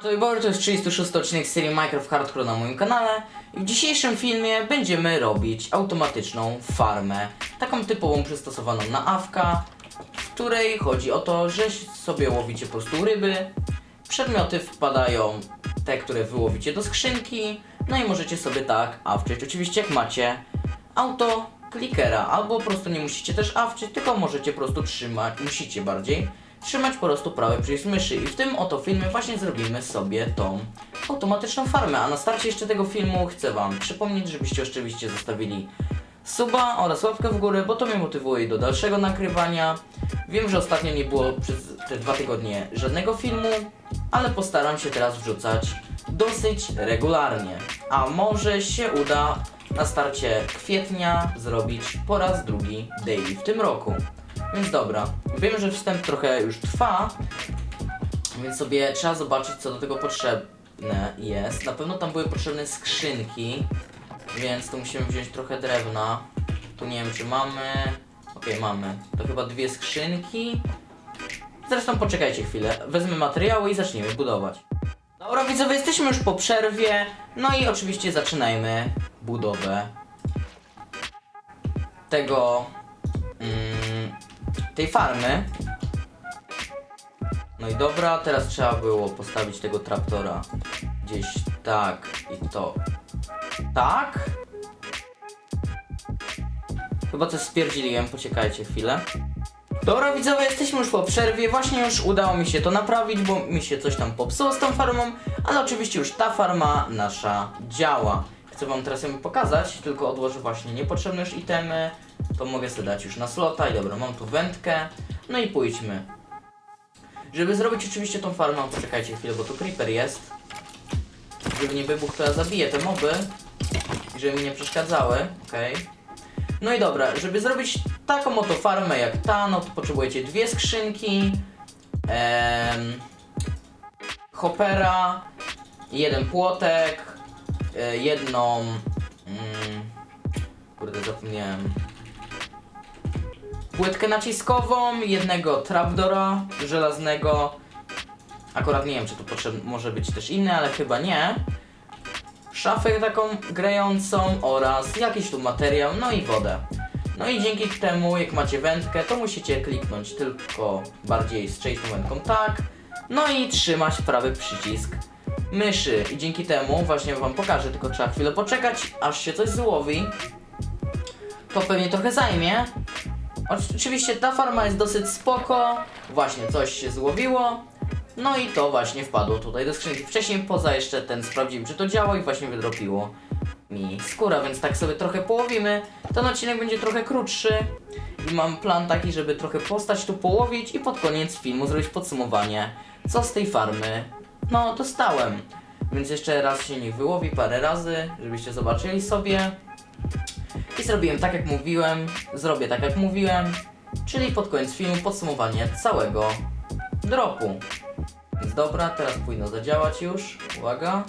To to jest 36 odcinek serii Minecraft Hardcore na moim kanale. I w dzisiejszym filmie będziemy robić automatyczną farmę, taką typową przystosowaną na awka, w której chodzi o to, że sobie łowicie po prostu ryby, przedmioty wpadają, te, które wyłowicie do skrzynki, no i możecie sobie tak awczyć, oczywiście jak macie auto klikera, albo po prostu nie musicie też awczyć, tylko możecie po prostu trzymać, musicie bardziej, trzymać po prostu prawy przycisk myszy i w tym oto filmie właśnie zrobimy sobie tą automatyczną farmę, a na starcie jeszcze tego filmu chcę wam przypomnieć, żebyście oczywiście zostawili suba oraz łapkę w górę, bo to mnie motywuje do dalszego nagrywania. Wiem, że ostatnio nie było przez te dwa tygodnie żadnego filmu, ale postaram się teraz wrzucać dosyć regularnie. A może się uda na starcie kwietnia zrobić po raz drugi daily w tym roku. Więc dobra, wiem, że wstęp trochę już trwa, więc sobie trzeba zobaczyć, co do tego potrzebne jest. Na pewno tam były potrzebne skrzynki, więc tu musimy wziąć trochę drewna. Tu nie wiem, czy mamy. Okej, mamy. To chyba dwie skrzynki. Zresztą poczekajcie chwilę. Wezmę materiały i zaczniemy budować. Dobra, widzowie, jesteśmy już po przerwie. No i oczywiście zaczynajmy budowę tego. Tej farmy. No i dobra, teraz trzeba było postawić tego traktora gdzieś tak i to tak. Chyba coś spierdziliłem, poczekajcie chwilę. Dobra widzowie, jesteśmy już po przerwie, właśnie już udało mi się to naprawić, bo mi się coś tam popsuło z tą farmą, ale oczywiście już ta farma nasza działa. Chcę wam teraz ją pokazać, tylko odłożę właśnie niepotrzebne już itemy, to mogę sobie dać już na slota i dobra, mam tu wędkę, no i pójdźmy. Żeby zrobić oczywiście tą farmę, poczekajcie chwilę, bo tu creeper jest. Żeby nie wybuchł, to ja zabiję te moby, i żeby mi nie przeszkadzały, okej. No i dobra, żeby zrobić taką oto farmę jak ta, no to potrzebujecie dwie skrzynki, em, hopera, jeden płotek, e, jedną, mm, kurde zapomniałem, płytkę naciskową, jednego trapdora żelaznego, akurat nie wiem czy tu może być też inny, ale chyba nie, szafę taką grającą oraz jakiś tu materiał, no i wodę. No i dzięki temu, jak macie wędkę, to musicie kliknąć tylko bardziej z czyjś wędką tak, no i trzymać prawy przycisk myszy. I dzięki temu, właśnie wam pokażę, tylko trzeba chwilę poczekać, aż się coś złowi. To pewnie trochę zajmie. Oczywiście ta farma jest dosyć spoko, właśnie coś się złowiło. No i to właśnie wpadło tutaj do skrzynki. Wcześniej poza jeszcze ten sprawdziłem, czy to działa i właśnie wydropiło mi skóra, więc tak sobie trochę połowimy. Ten odcinek będzie trochę krótszy i mam plan taki, żeby trochę postać tu połowić i pod koniec filmu zrobić podsumowanie, co z tej farmy, no, dostałem. Więc jeszcze raz się niech wyłowi parę razy, żebyście zobaczyli sobie. I zrobiłem tak jak mówiłem, zrobię tak jak mówiłem, czyli pod koniec filmu podsumowanie całego dropu. Więc dobra, teraz powinno zadziałać już. Uwaga.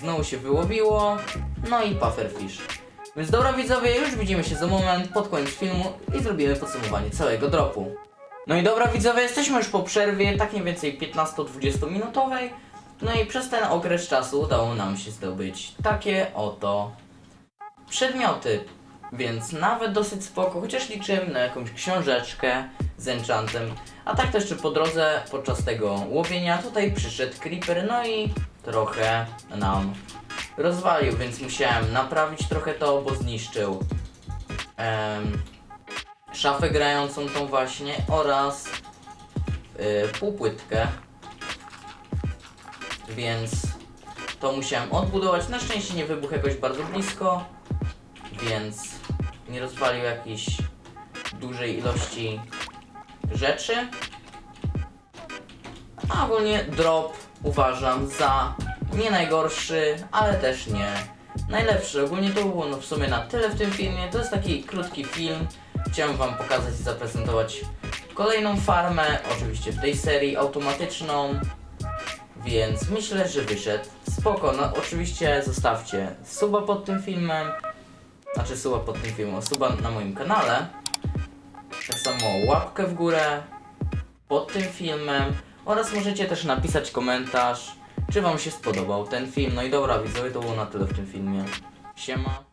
Znowu się wyłowiło. No i pufferfish. Więc dobra widzowie, już widzimy się za moment pod koniec filmu i zrobimy podsumowanie całego dropu. No i dobra widzowie, jesteśmy już po przerwie, tak mniej więcej 15-20 minutowej. No i przez ten okres czasu udało nam się zdobyć takie oto przedmioty. Więc nawet dosyć spoko, chociaż liczyłem na jakąś książeczkę z enchantem. A tak to jeszcze po drodze, podczas tego łowienia, tutaj przyszedł creeper, no i trochę nam rozwalił, więc musiałem naprawić trochę to, bo zniszczył em, szafę grającą tą właśnie oraz y, półpłytkę. Więc to musiałem odbudować. Na szczęście nie wybuchł jakoś bardzo blisko, więc nie rozwalił jakiejś dużej ilości rzeczy. A ogólnie drop uważam za nie najgorszy, ale też nie najlepszy. Ogólnie to było no w sumie na tyle w tym filmie. To jest taki krótki film. Chciałem wam pokazać i zaprezentować kolejną farmę, oczywiście w tej serii automatyczną. Więc myślę, że wyszedł spoko. No oczywiście zostawcie suba pod tym filmem. Znaczy suba pod tym filmem, suba na moim kanale. Tak samo łapkę w górę pod tym filmem Oraz możecie też napisać komentarz, czy wam się spodobał ten film. No i dobra widzowie, to było na tyle w tym filmie. Siema.